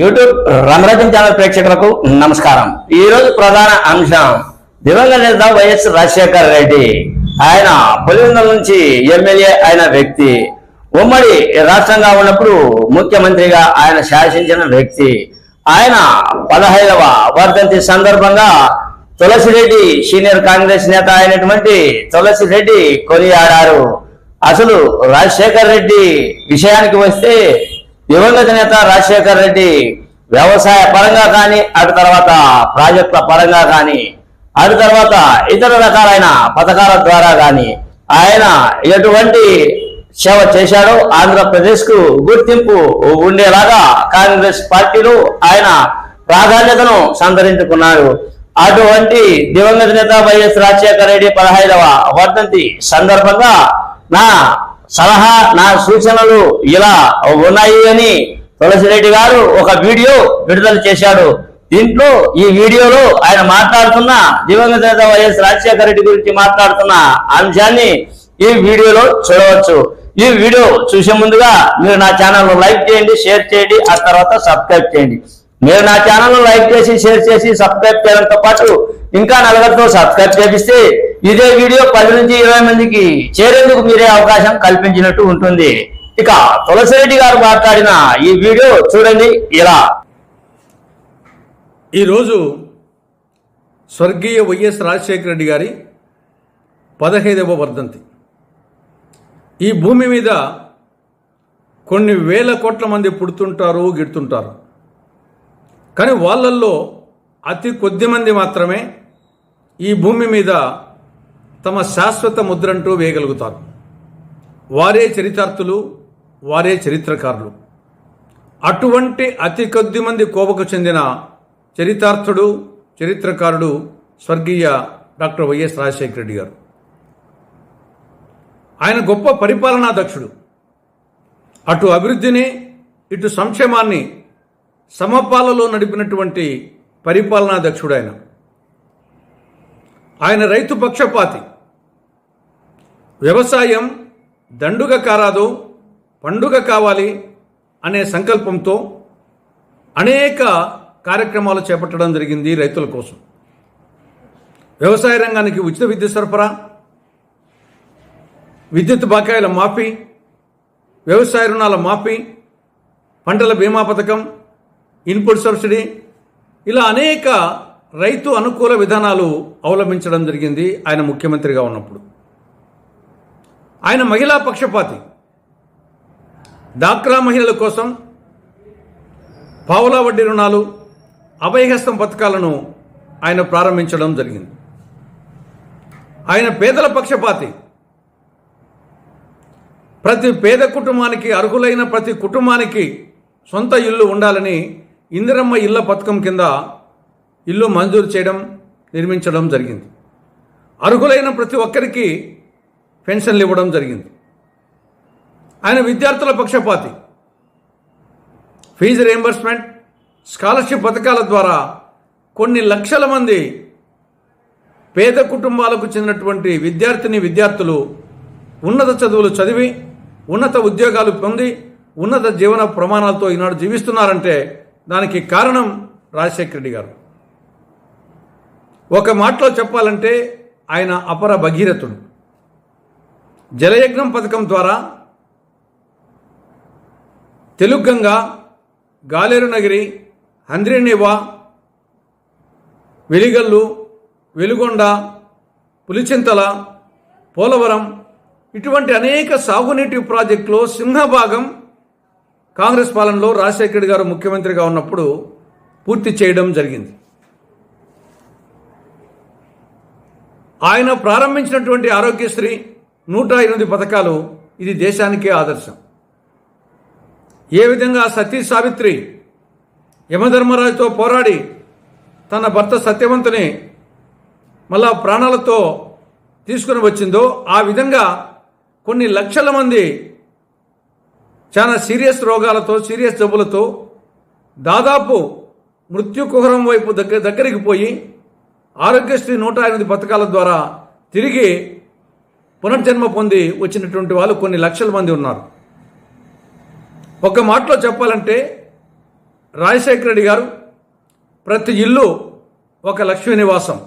YouTube Rangarajan channel ప్రేక్షకులకు నమస్కారం. ఈ రోజు ప్రధాన అంశం దివంగత నేత వైఎస్ రాజశేఖర్ రెడ్డి. ఆయన పులివెందుల నుంచి ఎమ్మెల్యే అయిన వ్యక్తి. ఉమ్మడి రాష్ట్రంగా ఉన్నప్పుడు ముఖ్యమంత్రిగా ఆయన శాసించిన వ్యక్తి. ఆయన పదహైదవ వర్ధంతి సందర్భంగా తులసిరెడ్డి సీనియర్ కాంగ్రెస్ నేత అయినటువంటి తులసిరెడ్డి కొనియాడారు. అసలు రాజశేఖర్ రెడ్డి విషయానికి వస్తే దివంగత నేత రాజశేఖర్ రెడ్డి వ్యవసాయ పరంగా కానీ అటు తర్వాత ప్రాజెక్టుల పరంగా కానీ అటు తర్వాత ఇతర రకాలైన పథకాల ద్వారా కానీ ఆయన ఎటువంటి సేవ చేశాడో ఆంధ్రప్రదేశ్కు గుర్తింపు ఉండేలాగా కాంగ్రెస్ పార్టీలో ఆయన ప్రాధాన్యతను సంతరించుకున్నారు. అటువంటి దివంగత నేత వైఎస్ రాజశేఖర రెడ్డి పదహైదవ వర్ధంతి సందర్భంగా నా సలహా నా సూచనలు ఇలా ఉన్నాయి అని తులసిరెడ్డి గారు ఒక వీడియో విడుదల చేశాడు. దీంట్లో ఈ వీడియోలో ఆయన మాట్లాడుతున్న దివంగత నేత వైఎస్ రాజశేఖర రెడ్డి గురించి మాట్లాడుతున్న అంశాన్ని ఈ వీడియోలో చూడవచ్చు. ఈ వీడియో చూసే ముందుగా మీరు నా ఛానల్ను లైక్ చేయండి షేర్ చేయండి ఆ తర్వాత సబ్స్క్రైబ్ చేయండి. మీరు నా ఛానల్ను లైక్ చేసి షేర్ చేసి సబ్స్క్రైబ్ చేయడంతో పాటు ఇంకా నలుగురితో సబ్స్క్రైబ్ చేపిస్తే ఇదే వీడియో పది నుంచి ఇరవై మందికి చేరేందుకు మీరే అవకాశం కల్పించినట్టు ఉంటుంది. ఇక తులసిరెడ్డి గారు మాట్లాడిన ఈ వీడియో చూడండి ఇలా. ఈరోజు స్వర్గీయ వైఎస్ రాజశేఖర రెడ్డి గారి పదహైదవ వర్ధంతి. ఈ భూమి మీద కొన్ని వేల కోట్ల మంది పుడుతుంటారు గిడుతుంటారు. కానీ వాళ్ళల్లో అతి కొద్ది మంది మాత్రమే ఈ భూమి మీద తమ శాశ్వత ముద్రంటూ వేయగలుగుతారు. వారే చరితార్థులు వారే చరిత్రకారులు. అటువంటి అతి కొద్ది మంది కోపకు చెందిన చరితార్థుడు చరిత్రకారుడు స్వర్గీయ డాక్టర్ వైఎస్ రాజశేఖర రెడ్డి గారు. ఆయన గొప్ప పరిపాలనా దక్షుడు అటు అభివృద్ధిని ఇటు సంక్షేమాన్ని సమపాలలో నడిపినటువంటి పరిపాలనా దక్షుడు ఆయన. ఆయన రైతు పక్షపాతి. వ్యవసాయం దండుగ కారాదు పండుగ కావాలి అనే సంకల్పంతో అనేక కార్యక్రమాలు చేపట్టడం జరిగింది రైతుల కోసం. వ్యవసాయ రంగానికి ఉచిత విద్యుత్ సరఫరా విద్యుత్ బకాయిల మాఫీ వ్యవసాయ రుణాల మాఫీ పంటల బీమా పథకం ఇన్పుట్ సబ్సిడీ ఇలా అనేక రైతు అనుకూల విధానాలు అవలంబించడం జరిగింది. ఆయన ముఖ్యమంత్రిగా ఉన్నప్పుడు ఆయన మహిళా పక్షపాతి. డాక్రా మహిళల కోసం పావులా వడ్డీ రుణాలు అభయహస్తం పథకాలను ఆయన ప్రారంభించడం జరిగింది. ఆయన పేదల పక్షపాతి. ప్రతి పేద కుటుంబానికి అర్హులైన ప్రతి కుటుంబానికి సొంత ఇల్లు ఉండాలని ఇందిరమ్మ ఇళ్ళ పథకం కింద ఇల్లు మంజూరు చేయడం నిర్మించడం జరిగింది. అర్హులైన ప్రతి ఒక్కరికి పెన్షన్లు ఇవ్వడం జరిగింది. ఆయన విద్యార్థుల పక్షపాతి. ఫీజు రియంబర్స్మెంట్ స్కాలర్షిప్ పథకాల ద్వారా కొన్ని లక్షల మంది పేద కుటుంబాలకు చెందినటువంటి విద్యార్థిని విద్యార్థులు ఉన్నత చదువులు చదివి ఉన్నత ఉద్యోగాలు పొంది ఉన్నత జీవన ప్రమాణాలతో ఈనాడు జీవిస్తున్నారంటే దానికి కారణం రాజశేఖర రెడ్డి గారు. ఒక మాటలో చెప్పాలంటే ఆయన అపర భగీరథుడు. జలయజ్ఞం పథకం ద్వారా తెలుగంగా గాలేరు నగిరి హంద్రినివా వెలిగల్లు వెలుగొండ పులిచింతల పోలవరం ఇటువంటి అనేక సాగునీటి ప్రాజెక్టులో సింహభాగం కాంగ్రెస్ పాలనలో రాజశేఖర్ గారు ముఖ్యమంత్రిగా ఉన్నప్పుడు పూర్తి చేయడం జరిగింది. ఆయన ప్రారంభించినటువంటి ఆరోగ్యశ్రీ నూట ఎనిమిది పథకాలు ఇది దేశానికే ఆదర్శం. ఏ విధంగా సతీ సావిత్రి యమధర్మరాజుతో పోరాడి తన భర్త సత్యవంతుని మళ్ళా ప్రాణాలతో తీసుకుని వచ్చిందో ఆ విధంగా కొన్ని లక్షల మంది చాలా సీరియస్ రోగాలతో సీరియస్ జబ్బులతో దాదాపు మృత్యుకుహరం వైపు దగ్గర దగ్గరికి పోయి ఆరోగ్యశ్రీ నూట ఎనిమిది పథకాల ద్వారా తిరిగి పునర్జన్మ పొంది వచ్చినటువంటి వాళ్ళు కొన్ని లక్షల మంది ఉన్నారు. ఒక మాటలో చెప్పాలంటే రాజశేఖర రెడ్డి గారు ప్రతి ఇల్లు ఒక లక్ష్మీ నివాసం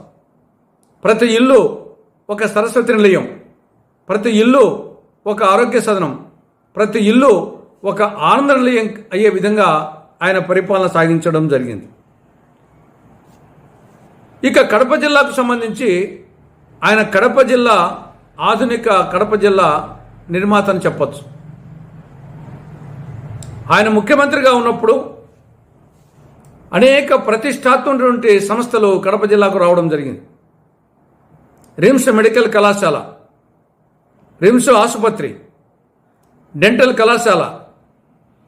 ప్రతి ఇల్లు ఒక సరస్వతి నిలయం ప్రతి ఇల్లు ఒక ఆరోగ్య సదనం ప్రతి ఇల్లు ఒక ఆనంద నిలయం అయ్యే విధంగా ఆయన పరిపాలన సాగించడం జరిగింది. ఇక కడప జిల్లాకు సంబంధించి ఆయన కడప జిల్లా ఆధునిక కడప జిల్లా నిర్మాత అని ఆయన ముఖ్యమంత్రిగా ఉన్నప్పుడు అనేక ప్రతిష్టాత్మకటువంటి సంస్థలు కడప జిల్లాకు రావడం జరిగింది. రిమ్స్ మెడికల్ కళాశాల రిమ్స్ ఆసుపత్రి డెంటల్ కళాశాల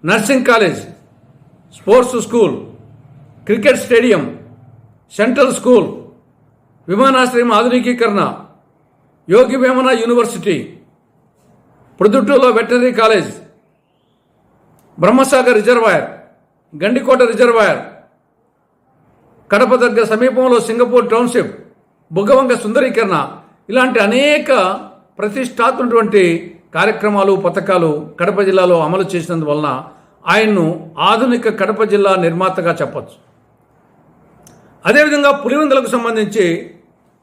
nursing college sports school cricket stadium central school విమానాశ్రయం ఆధునికీకరణ Yogi Vemana university ప్రొద్దుటూలో veterinary college Brahmasagar reservoir Gandikota reservoir Kadapa దగ్గర సమీపంలో సింగపూర్ టౌన్షిప్ బుగ్గవంగ సుందరీకరణ ఇలాంటి అనేక ప్రతిష్టాత్మకటువంటి కార్యక్రమాలు పథకాలు కడప జిల్లాలో అమలు చేసినందువలన ఆయన్ను ఆధునిక కడప జిల్లా నిర్మాతగా చెప్పచ్చు. అదేవిధంగా పులివెందులకు సంబంధించి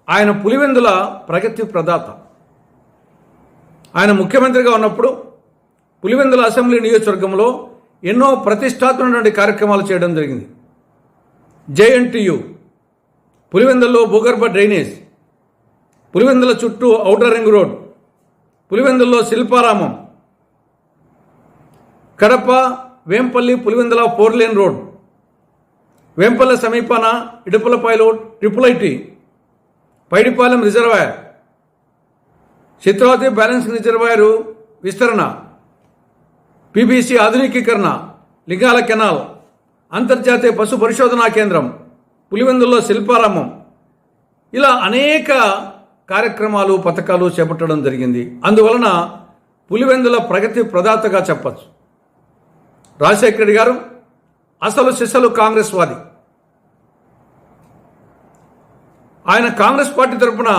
ఆయన పులివెందుల ప్రగతి ప్రదాత. ఆయన ముఖ్యమంత్రిగా ఉన్నప్పుడు పులివెందుల అసెంబ్లీ నియోజకవర్గంలో ఎన్నో ప్రతిష్టాత్మకమైన కార్యక్రమాలు చేయడం జరిగింది. జేఎన్టీయు పులివెందుల్లో భూగర్భ డ్రైనేజ్ పులివెందుల చుట్టూ ఔటర్ రింగ్ రోడ్ పులివెందుల్లో Shilparamam Kadapa Vempalli Pulivendula four lane road Vempalli సమీపాన ఇడుపులపాయలో triple IT Paidipalem reservoir. Chitravathi balance reservoir విస్తరణ. పీబీసీ ఆధునికీకరణ లింగాల కెనాల్ అంతర్జాతీయ పశు పరిశోధనా కేంద్రం పులివెందుల్లో శిల్పారామం. ఇలా అనేక కార్యక్రమాలు పథకాలు చేపట్టడం జరిగింది. అందువలన పులివెందుల ప్రగతి ప్రదాతగా చెప్పచ్చు. రాజశేఖర రెడ్డి గారు అసలు సిసలు కాంగ్రెస్ వాది. ఆయన కాంగ్రెస్ పార్టీ తరఫున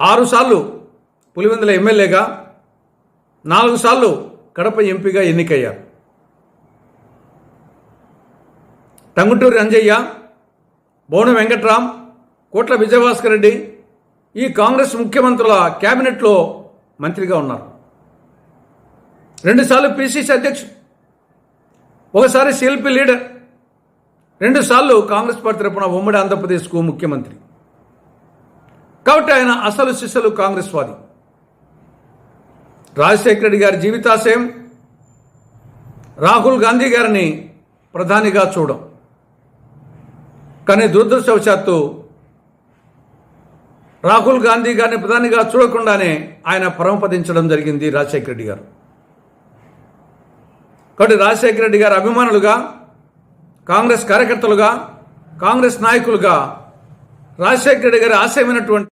ఆరుసార్లు పులివెందుల ఎమ్మెల్యేగా నాలుగు సార్లు కడప ఎంపీగా ఎన్నికయ్యారు. టంగుటూరి అంజయ్య బోన వెంకట్రాం కోట్ల విజయభాస్కర్ రెడ్డి ఈ కాంగ్రెస్ ముఖ్యమంత్రుల క్యాబినెట్లో మంత్రిగా ఉన్నారు. రెండుసార్లు పిసిసి అధ్యక్షుడు ఒకసారి సిఎల్పి లీడర్ రెండుసార్లు కాంగ్రెస్ పార్టీ తరపున ఉమ్మడి ఆంధ్రప్రదేశ్కు ముఖ్యమంత్రి. కాబట్టి ఆయన అసలు సిసలు కాంగ్రెస్ వాది రాజశేఖర రెడ్డి గారి జీవితాశయం రాహుల్ గాంధీ గారిని ప్రధానిగా చూడం. కానీ దురదృష్టవశాత్తు రాహుల్ గాంధీ గారిని ప్రధానిగా చూడకుండానే ఆయన పరమపదించడం జరిగింది రాజశేఖర రెడ్డి గారు. కాబట్టి రాజశేఖర రెడ్డి గారి అభిమానులుగా కాంగ్రెస్ కార్యకర్తలుగా కాంగ్రెస్ నాయకులుగా రాజశేఖర రెడ్డి గారి ఆశయమైనటువంటి